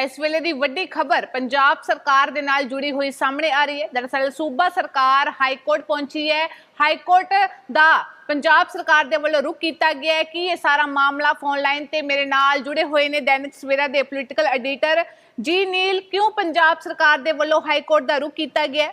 ਤਾਂ ਇਸ ਵੇਲੇ ਦੀ ਵੱਡੀ ਖਬਰ ਪੰਜਾਬ ਸਰਕਾਰ ਦੇ ਨਾਲ ਜੁੜੀ ਹੋਈ ਸਾਹਮਣੇ ਆ ਰਹੀ ਹੈ। ਦਰਅਸਲ ਸੂਬਾ ਸਰਕਾਰ ਹਾਈ ਕੋਰਟ ਪਹੁੰਚੀ ਹੈ। ਹਾਈ ਕੋਰਟ ਦਾ ਪੰਜਾਬ ਸਰਕਾਰ ਦੇ ਵੱਲੋਂ ਰੁਕ ਕੀਤਾ ਗਿਆ ਹੈ ਕਿ ਇਹ ਸਾਰਾ ਮਾਮਲਾ ਫੋਨ ਲਾਈਨ ਤੇ ਮੇਰੇ ਨਾਲ ਜੁੜੇ ਹੋਏ ਨੇ ਦੈਨਿਕ ਸਵੇਰਾ ਦੇ ਪੋਲੀਟੀਕਲ ਐਡੀਟਰ। ਜੀ ਨੀਲ, ਕਿਉਂ ਪੰਜਾਬ ਸਰਕਾਰ ਦੇ ਵੱਲੋਂ ਹਾਈ ਕੋਰਟ ਦਾ ਰੁਕ ਕੀਤਾ ਗਿਆ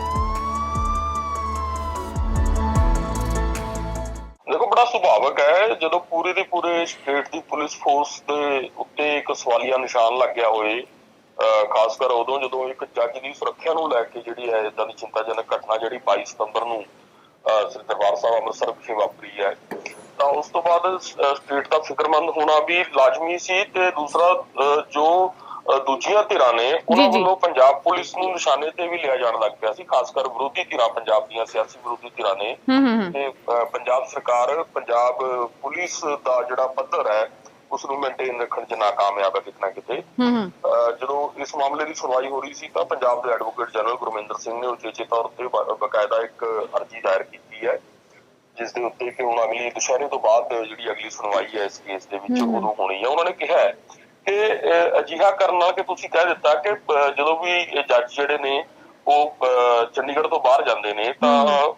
ਬੜਾ ਹੈ, ਜਦੋਂ ਪੂਰੇ ਦੀ ਪੂਰੇ ਸਟੇਟ ਦੀ ਪੁਲਿਸ ਫੋਰਸ ਦੇ ਉੱਤੇ ਇੱਕ ਸਵਾਲੀਆ ਨਿਸ਼ਾਨ ਲੱਗਿਆ ਹੋਏ, ਅਹ ਖਾਸ ਕਰ ਉਦੋਂ ਜਦੋਂ ਇੱਕ ਜੱਜ ਦੀ ਸੁਰੱਖਿਆ ਨੂੰ ਲੈ ਕੇ ਜਿਹੜੀ ਹੈ ਇਦਾਂ ਦੀ ਚਿੰਤਾਜਨਕ ਘਟਨਾ ਜਿਹੜੀ 22 ਸਤੰਬਰ ਨੂੰ, ਅਹ ਸ੍ਰੀ ਦਰਬਾਰ ਸਾਹਿਬ ਅੰਮ੍ਰਿਤਸਰ ਵਿਖੇ ਵਾਪਰੀ ਹੈ, ਤਾਂ ਉਸ ਤੋਂ ਬਾਅਦ ਸਟੇਟ ਦਾ ਫਿਕਰਮੰਦ ਹੋਣਾ ਵੀ ਲਾਜ਼ਮੀ ਸੀ ਤੇ ਦੂਸਰਾ, ਅਹ ਜੋ ਦੂਜੀਆਂ ਧਿਰਾਂ ਨੇ ਉਹਨਾਂ। ਵੱਲੋਂ ਪੰਜਾਬ ਪੁਲਿਸ ਨੂੰ ਨਿਸ਼ਾਨੇ ਤੇ ਵੀ ਲਿਆ ਜਾਣ ਲੱਗ ਪਿਆ ਸੀ ਖਾਸ ਕਰ ਵਿਰੋਧੀ ਧਿਰਾਂ ਪੰਜਾਬ ਦੀਆਂ ਸਿਆਸੀ ਵਿਰੋਧੀ ਧਿਰਾਂ ਨੇ। ਤੇ ਪੰਜਾਬ ਸਰਕਾਰ ਪੰਜਾਬ ਪੁਲਿਸ ਦਾ ਜਿਹੜਾ ਪੱਧਰ ਹੈ ਉਸ ਨੂੰ ਮੇਨਟੇਨ ਰੱਖਣ 'ਚ ਨਾਕਾਮਯਾਬ ਹੈ ਕਿਤੇ। ਨਾ ਕਿਤੇ ਜਦੋਂ ਇਸ ਮਾਮਲੇ ਦੀ ਸੁਣਵਾਈ ਹੋ ਰਹੀ ਸੀ ਤਾਂ ਪੰਜਾਬ ਦੇ ਐਡਵੋਕੇਟ ਜਨਰਲ ਗੁਰਮਿੰਦਰ ਸਿੰਘ ਨੇ ਉਚੇਚੇ ਤੌਰ ਤੇ ਬਕਾਇਦਾ ਇੱਕ ਅਰਜ਼ੀ ਦਾਇਰ ਕੀਤੀ ਹੈ ਜਿਸ ਦੇ ਉੱਤੇ ਕਿ ਹੁਣ ਅਗਲੀ ਦੁਸ਼ਹਿਰੇ ਤੋਂ ਬਾਅਦ ਜਿਹੜੀ ਅਗਲੀ ਸੁਣਵਾਈ ਹੈ ਇਸ ਕੇਸ ਦੇ ਵਿੱਚ ਉਦੋਂ ਹੋਣੀ ਹੈ। ਉਹਨਾਂ ਨੇ ਕਿਹਾ ਹੈ ਕਿ ਅਜਿਹਾ ਕਰਨ ਨਾਲ ਕਿ ਤੁਸੀਂ ਕਹਿ ਦਿੱਤਾ ਕਿ ਜਦੋਂ ਵੀ ਇਹ ਜੱਜ ਜਿਹੜੇ ਨੇ ਉਹ ਚੰਡੀਗੜ੍ਹ ਤੋਂ ਬਾਹਰ ਜਾਂਦੇ ਨੇ ਤਾਂ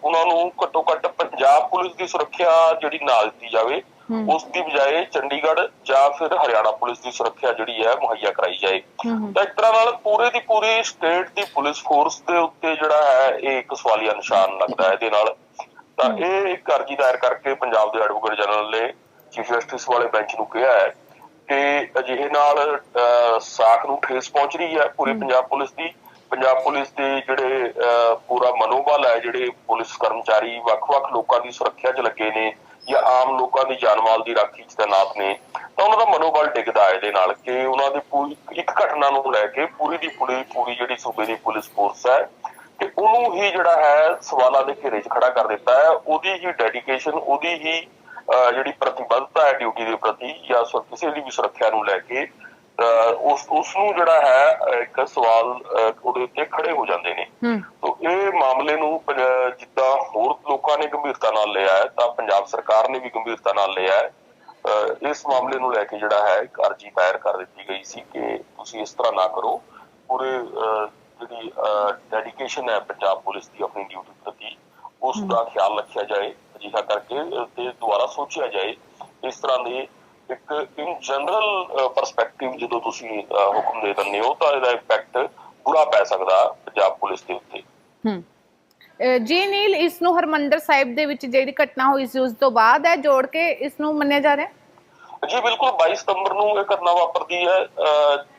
ਉਹਨਾਂ ਨੂੰ ਘੱਟੋ ਘੱਟ ਪੰਜਾਬ ਪੁਲਿਸ ਦੀ ਸੁਰੱਖਿਆ ਜਿਹੜੀ ਨਾ ਦਿੱਤੀ ਜਾਵੇ ਉਸ ਦੀ ਬਜਾਏ ਚੰਡੀਗੜ੍ਹ ਜਾਂ ਫਿਰ ਹਰਿਆਣਾ ਪੁਲਿਸ ਦੀ ਸੁਰੱਖਿਆ ਜਿਹੜੀ ਹੈ ਮੁਹੱਈਆ ਕਰਾਈ ਜਾਏ। ਤਾਂ ਇੱਕ ਤਰ੍ਹਾਂ ਨਾਲ ਪੂਰੇ ਦੀ ਪੂਰੀ ਸਟੇਟ ਦੀ ਪੁਲਿਸ ਫੋਰਸ ਦੇ ਉੱਤੇ ਜਿਹੜਾ ਹੈ ਇਹ ਇੱਕ ਸਵਾਲੀਆ ਨਿਸ਼ਾਨ ਲੱਗਦਾ ਹੈ ਇਹਦੇ ਨਾਲ। ਤਾਂ ਇਹ ਇੱਕ ਅਰਜ਼ੀ ਦਾਇਰ ਕਰਕੇ ਪੰਜਾਬ ਦੇ ਐਡਵੋਕੇਟ ਜਨਰਲ ਨੇ ਚੀਫ ਜਸਟਿਸ ਵਾਲੇ ਬੈਂਚ ਨੂੰ ਕਿਹਾ ਹੈ ਕਿ ਅਜਿਹੇ ਨਾਲ ਸਾਖ ਨੂੰ ਠੇਸ ਪਹੁੰਚ ਰਹੀ ਹੈ ਪੂਰੀ ਪੰਜਾਬ ਪੁਲਿਸ ਦੀ। ਪੰਜਾਬ ਪੁਲਿਸ ਦੇ ਜਿਹੜੇ ਪੂਰਾ ਮਨੋਬਲ ਹੈ ਜਿਹੜੇ ਪੁਲਿਸ ਕਰਮਚਾਰੀ ਵੱਖ-ਵੱਖ ਲੋਕਾਂ ਦੀ ਸੁਰੱਖਿਆ 'ਚ ਲੱਗੇ ਨੇ ਜਾਂ ਆਮ ਲੋਕਾਂ ਦੀ ਜਾਨ ਮਾਲ ਦੀ ਰਾਖੀ 'ਚ ਤੈਨਾਤ ਨੇ ਤਾਂ ਉਹਨਾਂ ਦਾ ਮਨੋਬਲ ਡਿੱਗਦਾ ਹੈ ਇਹਦੇ ਨਾਲ ਕਿ ਉਹਨਾਂ ਦੀ ਪੂਰੀ ਇੱਕ ਘਟਨਾ ਨੂੰ ਲੈ ਕੇ ਪੂਰੀ ਦੀ ਪੂਰੀ ਪੂਰੀ ਜਿਹੜੀ ਸੂਬੇ ਦੀ ਪੁਲਿਸ ਫੋਰਸ ਹੈ ਕਿ ਉਹਨੂੰ ਹੀ ਜਿਹੜਾ ਹੈ ਸਵਾਲਾਂ ਦੇ ਘੇਰੇ 'ਚ ਖੜਾ ਕਰ ਦਿੱਤਾ ਹੈ। ਉਹਦੀ ਹੀ ਡੈਡੀਕੇਸ਼ਨ ਉਹਦੀ ਹੀ ਜਿਹੜੀ ਪ੍ਰਤੀਬੱਧਤਾ ਹੈ ਡਿਊਟੀ ਦੇ ਪ੍ਰਤੀ ਜਾਂ ਕਿਸੇ ਦੀ ਵੀ ਸੁਰੱਖਿਆ ਨੂੰ ਲੈ ਕੇ ਉਸ ਉਸ ਨੂੰ ਜਿਹੜਾ ਹੈ ਇੱਕ ਸਵਾਲ ਉਹਦੇ ਉੱਤੇ ਖੜੇ ਹੋ ਜਾਂਦੇ ਨੇ। ਤੋ ਇਹ ਮਾਮਲੇ ਨੂੰ ਜਿੱਦਾਂ ਹੋਰ ਲੋਕਾਂ ਨੇ ਗੰਭੀਰਤਾ ਨਾਲ ਲਿਆ ਹੈ ਤਾਂ ਪੰਜਾਬ ਸਰਕਾਰ ਨੇ ਵੀ ਗੰਭੀਰਤਾ ਨਾਲ ਲਿਆ ਹੈ। ਇਸ ਮਾਮਲੇ ਨੂੰ ਲੈ ਕੇ ਜਿਹੜਾ ਹੈ ਇੱਕ ਅਰਜ਼ੀ ਦਾਇਰ ਕਰ ਦਿੱਤੀ ਗਈ ਸੀ ਕਿ ਤੁਸੀਂ ਇਸ ਤਰ੍ਹਾਂ ਨਾ ਕਰੋ। ਪੂਰੇ ਜਿਹੜੀ ਡੈਡੀਕੇਸ਼ਨ ਹੈ ਪੰਜਾਬ ਪੁਲਿਸ ਦੀ ਆਪਣੀ ਡਿਊਟੀ ਪ੍ਰਤੀ ਉਸ ਦਾ ਖਿਆਲ ਰੱਖਿਆ ਜਾਏ। ਅਜਿਹਾ ਕਰਕੇ ਤੇ ਦੁਬਾਰਾ ਸੋਚਿਆ ਜਾਏ ਇਸ ਤਰ੍ਹਾਂ ਦੇ ਇੱਕ ਇਨ ਜਨਰਲ ਪਰਸਪੈਕਟਿਵ ਜਦੋਂ ਤੁਸੀਂ ਹੁਕਮ ਦੇ ਦਿੰਦੇ ਹੋ ਤਾਂ ਇਹਦਾ ਇੰਪੈਕਟ ਬੁਰਾ ਪੈ ਸਕਦਾ ਪੰਜਾਬ ਪੁਲਿਸ ਦੇ ਉੱਤੇ। ਹੂੰ। ਜੀ ਨੀਲ ਇਸ ਨੂੰ ਹਰਮੰਦਰ ਸਾਹਿਬ ਦੇ ਵਿੱਚ ਜਿਹੜੀ ਘਟਨਾ ਹੋਈ ਸੀ ਉਸ ਤੋਂ ਬਾਅਦ ਹੈ ਜੋੜ ਕੇ ਇਸ ਨੂੰ ਮੰਨਿਆ ਜਾ ਰਿਹਾ? ਹੈ ਜੀ ਬਿਲਕੁਲ 22 ਸਤੰਬਰ ਨੂੰ ਇਹ ਘਟਨਾ ਵਾਪਰਦੀ ਹੈ।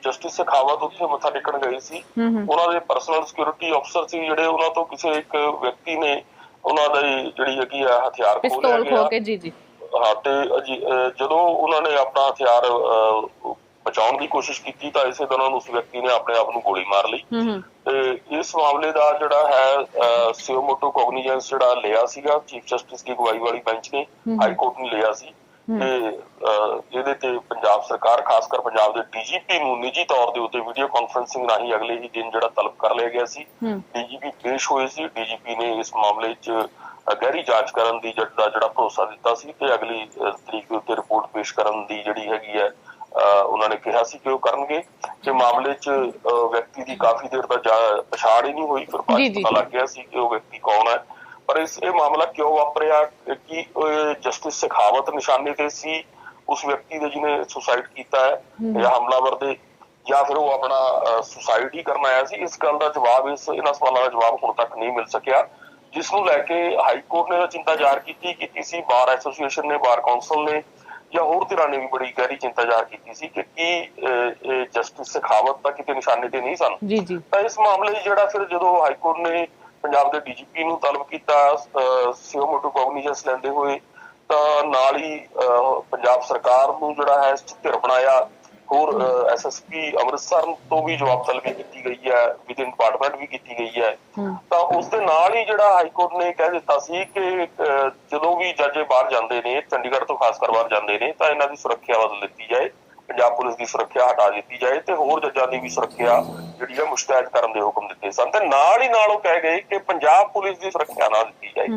ਜਸਟਿਸ ਸਖਾਵਤ ਉੱਥੇ ਮੱਥਾ ਟੇਕਣ ਗਏ ਸੀ। ਉਹਨਾਂ ਦੇ ਪਰਸਨਲ ਸਿਕਿਉਰਿਟੀ ਅਫਸਰ ਸੀ ਜਿਹੜੇ ਉਹਨਾਂ ਤੋਂ ਕਿਸੇ ਇੱਕ ਵਿਅਕਤੀ ਨੇ ਉਹਨਾਂ ਦੀ ਜਿਹੜੀ ਹੈਗੀ ਆ ਹਥਿਆਰ ਖੋਹ ਲਿਆ ਪਿਸਤੌਲ ਖੋ ਗਿਆ। ਕੇ ਜੀ ਜੀ। ਹਾਂ ਤੇ ਅਜੀ- ਅਹ ਜਦੋਂ ਉਹਨਾਂ ਨੇ ਆਪਣਾ ਹਥਿਆਰ ਅਹ, ਬਚਾਉਣ ਦੀ ਕੋਸ਼ਿਸ਼ ਕੀਤੀ ਤਾਂ ਇਸੇ ਦੌਰਾਨ ਉਸ ਵਿਅਕਤੀ ਨੇ ਆਪਣੇ ਆਪ ਨੂੰ ਗੋਲੀ ਮਾਰ ਲਈ। ਹੂੰ ਹੂੰ। ਤੇ ਇਸ ਮਾਮਲੇ ਦਾ ਜਿਹੜਾ ਹੈ ਸਿਓਮੋਟੋ ਕੋਗਨੀਜੈਂਸ ਜਿਹੜਾ ਲਿਆ ਸੀਗਾ ਚੀਫ ਜਸਟਿਸ ਦੀ ਅਗਵਾਈ ਵਾਲੀ ਬੈਂਚ ਨੇ ਹਾਈ ਕੋਰਟ ਨੇ ਲਿਆ ਸੀ। ਤੇ ਇਹਦੇ ਤੇ ਪੰਜਾਬ ਸਰਕਾਰ ਖਾਸ ਕਰ ਪੰਜਾਬ ਦੇ ਡੀਜੀਪੀ ਨੂੰ ਨਿੱਜੀ ਤੌਰ ਦੇ ਉੱਤੇ ਵੀਡੀਓ ਕਾਨਫਰੰਸਿੰਗ ਰਾਹੀਂ ਅਗਲੇ ਹੀ ਦਿਨ ਜਿਹੜਾ ਤਲਬ ਕਰ ਲਿਆ ਗਿਆ ਸੀ। ਡੀਜੀਪੀ ਪੇਸ਼ ਹੋਏ ਸੀ। ਡੀਜੀਪੀ ਨੇ ਇਸ ਮਾਮਲੇ 'ਚ ਗਹਿਰੀ ਜਾਂਚ ਕਰਨ ਦੀ ਦਾ ਜਿਹੜਾ ਭਰੋਸਾ ਦਿੱਤਾ ਸੀ ਤੇ ਅਗਲੀ ਤਰੀਕ ਦੇ ਉੱਤੇ ਰਿਪੋਰਟ ਪੇਸ਼ ਕਰਨ ਦੀ ਜਿਹੜੀ ਹੈਗੀ ਹੈ ਉਹਨਾਂ ਨੇ ਕਿਹਾ ਸੀ ਕਿ ਉਹ ਕਰਨਗੇ। ਤੇ ਮਾਮਲੇ 'ਚ ਵਿਅਕਤੀ ਦੀ ਕਾਫੀ ਦੇਰ ਜਾ- ਪਛਾਣ ਹੀ ਨਹੀਂ ਹੋਈ ਫਿਰ ਪਤਾ। ਲੱਗ ਗਿਆ ਸੀ ਕਿ ਉਹ ਵਿਅਕਤੀ ਕੌਣ ਹੈ। ਪਰ ਇਸ ਇਹ ਮਾਮਲਾ ਕਿਉਂ ਵਾਪਰਿਆ? ਕਿ ਜਸਟਿਸ ਸਖਾਵਤ ਨਿਸ਼ਾਨੇ ਤੇ ਸੀ ਉਸ ਵਿਅਕਤੀ ਦੇ ਜਿਹਨੇ ਸੁਸਾਈਡ ਕੀਤਾ ਹੈ ਜਾਂ ਹਮਲਾਵਰ ਦੇ ਜਾਂ ਫਿਰ ਉਹ ਆਪਣਾ ਸੁਸਾਈਡ ਹੀ ਕਰਨ ਆਇਆ ਸੀ ਇਸ ਗੱਲ ਦਾ ਜਵਾਬ ਇਸ ਇਹਨਾਂ ਸਵਾਲਾਂ ਦਾ ਜਵਾਬ ਹੁਣ ਤੱਕ ਨਹੀਂ ਮਿਲ ਸਕਿਆ। ਜਿਸ ਨੂੰ ਲੈ ਕੇ ਹਾਈ ਕੋਰਟ ਨੇ ਤਾਂ ਚਿੰਤਾ ਜ਼ਾਹਰ ਕੀਤੀ ਕੀਤੀ ਸੀ ਬਾਰ ਐਸੋਸੀਏਸ਼ਨ ਨੇ ਬਾਰ ਕੌਂਸਲ ਨੇ ਜਾਂ ਹੋਰ ਧਿਰਾਂ ਨੇ ਵੀ ਬੜੀ ਗਹਿਰੀ ਚਿੰਤਾ ਜ਼ਾਹਰ ਕੀਤੀ ਸੀ ਕਿ ਕੀ ਜਸਟਿਸ ਸਖਾਵਤ ਦਾ ਕਿਤੇ ਨਿਸ਼ਾਨੇ ਤੇ ਨਹੀਂ ਸਨ। ਜੀ ਜੀ। ਤਾਂ ਇਸ ਮਾਮਲੇ 'ਚ ਜਿਹੜਾ ਫਿਰ ਜਦੋਂ ਹਾਈ ਕੋਰਟ ਨੇ ਪੰਜਾਬ ਦੇ ਡੀਜੀਪੀ ਨੂੰ ਤਲਬ ਕੀਤਾ ਸਿਓਮੋਟੋ ਕੋਗਨੀਜੈਂਸ ਲੈਂਦੇ ਹੋਏ ਤਾਂ ਨਾਲ ਹੀ ਪੰਜਾਬ ਸਰਕਾਰ ਨੂੰ ਜਿਹੜਾ ਹੈ ਧਿਰ ਬਣਾਇਆ। ਹੋਰ ਐਸਐਸਪੀ ਅੰਮ੍ਰਿਤਸਰ ਤੋਂ ਵੀ ਜਵਾਬ ਤਲਬੀ ਕੀਤੀ ਗਈ ਹੈ ਵਿਦਿਨ ਡਿਪਾਰਟਮੈਂਟ ਵੀ ਕੀਤੀ ਗਈ ਹੈ। ਤਾਂ ਉਸ ਦੇ ਨਾਲ ਹੀ ਜਿਹੜਾ ਹਾਈ ਕੋਰਟ ਨੇ ਕਹਿ ਦਿੱਤਾ ਸੀ ਕਿ ਜਦੋਂ ਵੀ ਜੱਜ ਬਾਹਰ ਜਾਂਦੇ ਨੇ ਚੰਡੀਗੜ੍ਹ ਤੋਂ ਖਾਸ ਕਰ ਬਾਹਰ ਜਾਂਦੇ ਨੇ ਤਾਂ ਇਹਨਾਂ ਦੀ ਸੁਰੱਖਿਆ ਬਦਲ ਦਿੱਤੀ ਜਾਏ। ਪੰਜਾਬ ਪੁਲਿਸ ਦੀ ਸੁਰੱਖਿਆ ਹਟਾ ਦਿੱਤੀ ਜਾਏ ਤੇ ਹੋਰ ਜੱਜਾਂ ਦੀ ਵੀ ਸੁਰੱਖਿਆ ਜਿਹੜੀ ਹੈ ਮੁਸ਼ਤੈਦ ਕਰਨ ਦੇ ਹੁਕਮ ਦਿੱਤੇ ਸਨ ਤੇ ਨਾਲ ਹੀ ਨਾਲ ਉਹ ਕਹਿ ਗਏ ਕਿ ਪੰਜਾਬ ਪੁਲਿਸ ਦੀ ਸੁਰੱਖਿਆ ਨਾ ਦਿੱਤੀ ਜਾਏ।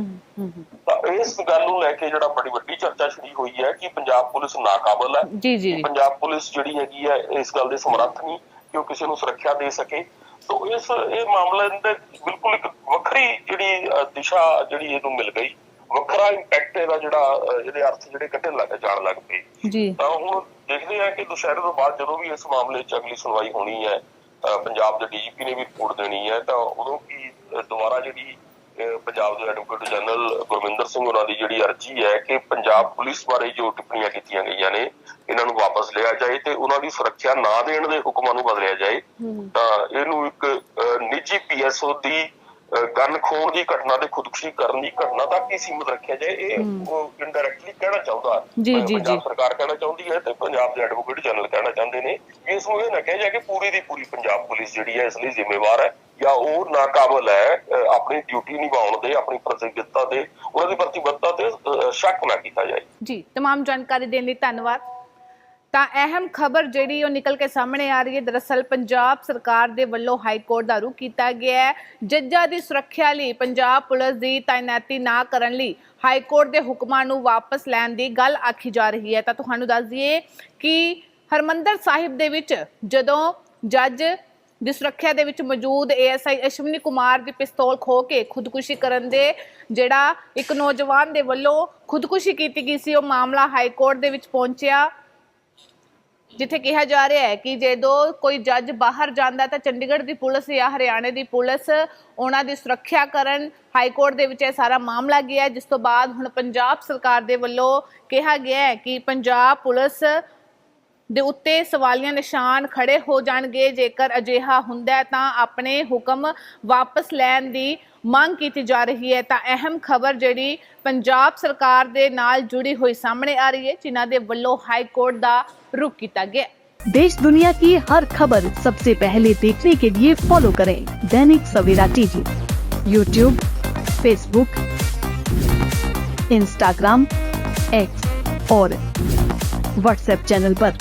ਤਾਂ ਇਸ ਗੱਲ ਨੂੰ ਲੈ ਕੇ ਜਿਹੜਾ ਬੜੀ ਵੱਡੀ ਚਰਚਾ ਛਿੜੀ ਹੋਈ ਹੈ ਕਿ ਪੰਜਾਬ ਪੁਲਿਸ ਨਾਕਾਬਲ ਹੈ। ਜੀ ਜੀ ਜੀ। ਪੰਜਾਬ ਪੁਲਿਸ ਜਿਹੜੀ ਹੈਗੀ ਹੈ ਇਸ ਗੱਲ ਦੇ ਸਮਰੱਥ ਨਹੀਂ ਕਿ ਉਹ ਕਿਸੇ ਨੂੰ ਸੁਰੱਖਿਆ ਦੇ ਸਕੇ। ਤੋਂ ਇਸ ਇਹ ਮਾਮਲੇ ਦੇ ਬਿਲਕੁਲ ਇੱਕ ਵੱਖਰੀ ਜਿਹੜੀ ਦਿਸ਼ਾ ਜਿਹੜੀ ਇਹਨੂੰ ਮਿਲ ਗਈ। ਵੱਖਰਾ ਇੰਪੈਕਟ ਇਹਦਾ ਜਿਹੜਾ ਇਹਦੇ ਅਰਥ ਜਿਹੜੇ ਕੱਢਣ ਲੱਗ ਜਾਣ ਲੱਗ ਪਏ। ਜੀ। ਤਾਂ ਹੁਣ ਦੇਖਦੇ ਆ ਕਿ ਦੁਸ਼ਹਿਰੇ ਤੋਂ ਬਾਅਦ ਜਦੋਂ ਵੀ ਇਸ ਮਾਮਲੇ 'ਚ ਅਗਲੀ ਸੁਣਵਾਈ ਹੋਣੀ ਹੈ ਪੰਜਾਬ ਦੇ ਡੀਜੀਪੀ ਨੇ ਵੀ ਰਿਪੋਰਟ ਦੇਣੀ ਹੈ ਤਾਂ ਉਦੋਂ ਕੀ ਦੁਬਾਰਾ ਜਿਹੜੀ ਪੰਜਾਬ ਦੇ ਐਡਵੋਕੇਟ ਜਨਰਲ ਗੁਰਮਿੰਦਰ ਸਿੰਘ ਉਹਨਾਂ ਦੀ ਜਿਹੜੀ ਅਰਜ਼ੀ ਹੈ ਕਿ ਪੰਜਾਬ ਪੁਲਿਸ ਬਾਰੇ ਜੋ ਟਿੱਪਣੀਆਂ ਕੀਤੀਆਂ ਗਈਆਂ ਨੇ ਇਹਨਾਂ ਨੂੰ ਵਾਪਸ ਲਿਆ ਜਾਏ ਤੇ ਉਹਨਾਂ ਦੀ ਸੁਰੱਖਿਆ ਨਾ ਦੇਣ ਦੇ ਹੁਕਮਾਂ ਨੂੰ ਬਦਲਿਆ ਜਾਏ ਤਾਂ ਇਹਨੂੰ ਇੱਕ ਨਿੱਜੀ ਪੀਐਸਓ ਦੀ ਗਨ ਖੋਣ ਦੀ ਘਟਨਾ ਤੇ ਖੁਦਕੁਸ਼ੀ ਕਰਨ ਦੀ ਘਟਨਾ ਤੱਕ ਹੀ ਸੀਮਿਤ ਰੱਖਿਆ ਜਾਏ ਇਹ ਉਹ ਇੰਡਾਇਰੈਕਟਲੀ ਕਹਿਣਾ ਚਾਹੁੰਦਾ ਜੀ, ਅ, ਜੀ, ਪੰਜਾਬ ਜੀ। ਸਰਕਾਰ ਕਹਿਣਾ ਚਾਹੁੰਦੀ ਹੈ ਤੇ ਪੰਜਾਬ ਦੇ ਐਡਵੋਕੇਟ ਜਨਰਲ ਕਹਿਣਾ ਚਾਹੁੰਦੇ ਨੇ ਕਿ ਇਸ ਨੂੰ ਇਹ ਨਾ ਕਿਹਾ ਜਾਏ ਕਿ ਪੂਰੀ ਦੀ ਪੂਰੀ ਪੰਜਾਬ ਪੁਲਿਸ ਜਿਹੜੀ ਹੈ ਇਸ ਲਈ ਜ਼ਿੰਮੇਵਾਰ ਹੈ ਜਾਂ ਉਹ ਨਾਕਾਬਲ ਹੈ ਅ, ਆਪਣੀ ਡਿਊਟੀ ਨਿਭਾਉਣ ਦੇ ਆਪਣੀ ਪ੍ਰਤੀਬੱਧਤਾ ਤੇ ਉਹਨਾਂ ਦੀ ਪ੍ਰਤੀਬੱਧਤਾ ਤੇ ਅ, ਸ਼ੱਕ ਨਾ ਕੀਤਾ ਜਾਏ ਜੀ तमाम ਜਾਣਕਾਰੀ ਦੇਣ ਲਈ ਧੰਨਵਾਦ ਤਾਂ ਅਹਿਮ ਖਬਰ ਜਿਹੜੀ ਉਹ ਨਿਕਲ ਕੇ ਸਾਹਮਣੇ ਆ ਰਹੀ ਹੈ। ਦਰਅਸਲ ਪੰਜਾਬ ਸਰਕਾਰ ਦੇ ਵੱਲੋਂ ਹਾਈ ਕੋਰਟ ਦਾ ਰੁਖ ਕੀਤਾ ਗਿਆ ਹੈ। ਜੱਜਾਂ ਦੀ ਸੁਰੱਖਿਆ ਲਈ ਪੰਜਾਬ ਪੁਲਿਸ ਦੀ ਤਾਇਨਾਤੀ ਨਾ ਕਰਨ ਲਈ ਹਾਈ ਕੋਰਟ ਦੇ ਹੁਕਮਾਂ ਨੂੰ ਵਾਪਸ ਲੈਣ ਦੀ ਗੱਲ ਆਖੀ ਜਾ ਰਹੀ ਹੈ। ਤਾਂ ਤੁਹਾਨੂੰ ਦੱਸ ਦਈਏ ਕਿ ਹਰਮੰਦਰ ਸਾਹਿਬ ਦੇ ਵਿੱਚ ਜਦੋਂ ਜੱਜ ਦੀ ਸੁਰੱਖਿਆ ਦੇ ਵਿੱਚ ਮੌਜੂਦ ਏਐਸਆਈ ਅਸ਼ਵਨੀ ਕੁਮਾਰ ਦੀ ਪਿਸਤੌਲ ਖੋ ਕੇ ਖੁਦਕੁਸ਼ੀ ਕਰਨ ਦੇ ਜਿਹੜਾ ਇੱਕ ਨੌਜਵਾਨ ਦੇ ਵੱਲੋਂ ਖੁਦਕੁਸ਼ੀ ਕੀਤੀ ਗਈ ਸੀ, ਉਹ ਮਾਮਲਾ ਹਾਈ ਕੋਰਟ ਦੇ ਵਿੱਚ ਪਹੁੰਚਿਆ। ਜਿੱਥੇ ਕਿਹਾ ਜਾ ਰਿਹਾ ਹੈ ਕਿ ਜਦੋਂ ਕੋਈ ਜੱਜ ਬਾਹਰ ਜਾਂਦਾ ਤਾਂ ਚੰਡੀਗੜ੍ਹ ਦੀ ਪੁਲਿਸ ਜਾਂ ਹਰਿਆਣੇ ਦੀ ਪੁਲਿਸ ਉਹਨਾਂ ਦੀ ਸੁਰੱਖਿਆ ਕਰਨ ਹਾਈ ਕੋਰਟ ਦੇ ਵਿੱਚ ਇਹ ਸਾਰਾ ਮਾਮਲਾ ਗਿਆ ਜਿਸ ਤੋਂ ਬਾਅਦ ਹੁਣ ਪੰਜਾਬ ਸਰਕਾਰ ਦੇ ਵੱਲੋਂ ਕਿਹਾ ਗਿਆ ਹੈ ਕਿ ਪੰਜਾਬ ਪੁਲਿਸ ਦੇ ਉੱਤੇ ਸਵਾਲੀਆ ਨਿਸ਼ਾਨ ਖੜੇ ਹੋ ਜਾਣਗੇ ਜੇਕਰ ਅਜਿਹਾ ਹੁੰਦਾ ਹੈ ਤਾਂ ਆਪਣੇ ਹੁਕਮ ਵਾਪਸ ਲੈਣ ਦੀ ਮੰਗ ਕੀਤੀ ਜਾ ਰਹੀ ਹੈ ਤਾਂ ਅਹਿਮ ਖਬਰ ਜਿਹੜੀ ਪੰਜਾਬ ਸਰਕਾਰ ਦੇ ਨਾਲ ਜੁੜੀ ਹੋਈ ਸਾਹਮਣੇ ਆ ਰਹੀ ਹੈ ਜਿਨ੍ਹਾਂ ਦੇ ਵੱਲੋਂ ਹਾਈ ਕੋਰਟ ਦਾ ਰੁਖ ਕੀਤਾ ਗਿਆ ਹੈ। देश दुनिया की हर खबर सबसे पहले देखने के लिए फॉलो करें Dainik Savera TV YouTube Facebook Instagram X और व्हाट्सएप चैनल पर।